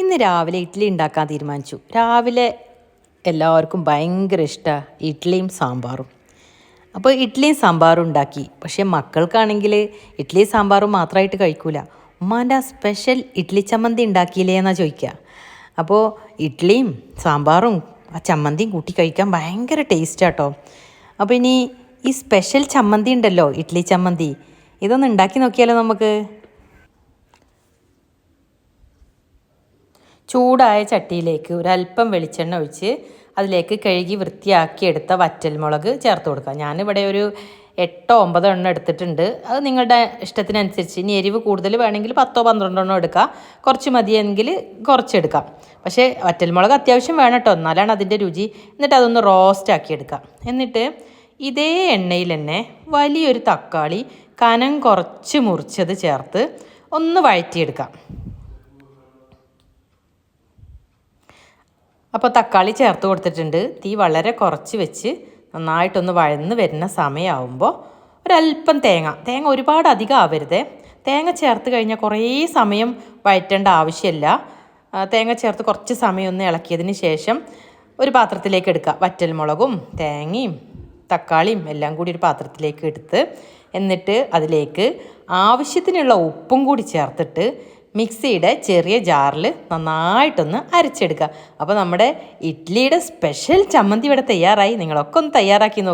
ഇന്ന് രാവിലെ ഇഡ്ഡലി ഉണ്ടാക്കാൻ തീരുമാനിച്ചു. രാവിലെ എല്ലാവർക്കും ഭയങ്കര ഇഷ്ടമാണ് ഇഡ്ഡലിയും സാമ്പാറും. അപ്പോൾ ഇഡ്ഡലിയും സാമ്പാറും ഉണ്ടാക്കി. പക്ഷേ മക്കൾക്കാണെങ്കിൽ ഇഡ്ഡലി സാമ്പാറും മാത്രമായിട്ട് കഴിക്കൂല. ഉമ്മാന്റെ സ്പെഷ്യൽ ഇഡ്ഡലി ചമ്മന്തി ഉണ്ടാക്കിയില്ലേ എന്നാണ് ചോദിക്കുക. അപ്പോൾ ഇഡ്ഡലിയും സാമ്പാറും ആ ചമ്മന്തിയും കൂട്ടി കഴിക്കാൻ ഭയങ്കര ടേസ്റ്റാട്ടോ അപ്പോൾ ഇനി ഈ സ്പെഷ്യൽ ചമ്മന്തി ഉണ്ടല്ലോ ഇഡ്ഡലി ചമ്മന്തി ഇതൊന്ന് ഉണ്ടാക്കി നോക്കിയാലോ നമുക്ക്? ചൂടായ ചട്ടിയിലേക്ക് ഒരല്പം വെളിച്ചെണ്ണ ഒഴിച്ച് അതിലേക്ക് കഴുകി വൃത്തിയാക്കിയെടുത്ത വറ്റൽമുളക് ചേർത്ത് കൊടുക്കുക. ഞാനിവിടെ ഒരു എട്ടോ ഒമ്പതോ എണ്ണം എടുത്തിട്ടുണ്ട്. അത് നിങ്ങളുടെ ഇഷ്ടത്തിനനുസരിച്ച് ഇനി എരിവ് കൂടുതൽ വേണമെങ്കിൽ പത്തോ പന്ത്രണ്ടോ എണ്ണം എടുക്കാം കുറച്ച് മതിയെങ്കിൽ കുറച്ചെടുക്കാം പക്ഷേ വറ്റൽമുളക് അത്യാവശ്യം വേണം കേട്ടോ. എന്നാലാണ് അതിന്റെ രുചി. എന്നിട്ട് അതൊന്ന് റോസ്റ്റ് ആക്കി എടുക്കാം എന്നിട്ട് ഇതേ എണ്ണയിൽ തന്നെ വലിയൊരു തക്കാളി കനം കുറച്ച് മുറിച്ചത് ചേർത്ത് ഒന്ന് വഴറ്റിയെടുക്കാം അപ്പോൾ തക്കാളി ചേർത്ത് കൊടുത്തിട്ടുണ്ട്. തീ വളരെ കുറച്ച് വെച്ച് നന്നായിട്ടൊന്ന് വഴന്ന് വരുന്ന സമയമാകുമ്പോൾ ഒരല്പം തേങ്ങ. തേങ്ങ ഒരുപാട് അധികം ആവരുത്. തേങ്ങ ചേർത്ത് കഴിഞ്ഞാൽ കുറേ സമയം വഴറ്റേണ്ട ആവശ്യമില്ല. തേങ്ങ ചേർത്ത് കുറച്ച് സമയം ഒന്ന് ഇളക്കിയതിന് ശേഷം ഒരു പാത്രത്തിലേക്ക് എടുക്കുക. വറ്റൽ മുളകും തേങ്ങയും തക്കാളിയും എല്ലാം കൂടി ഒരു പാത്രത്തിലേക്ക് എടുത്ത് എന്നിട്ട് അതിലേക്ക് ആവശ്യത്തിനുള്ള ഉപ്പും കൂടി ചേർത്തിട്ട് മിക്സിയുടെ ചെറിയ ജാറിൽ നന്നായിട്ടൊന്ന് അരച്ചെടുക്കുക. അപ്പോൾ നമ്മുടെ ഇഡ്ഡലിയുടെ സ്പെഷ്യൽ ചമ്മന്തി ഇവിടെ തയ്യാറായി. നിങ്ങളൊക്കെ ഒന്ന് തയ്യാറാക്കി നോക്കുക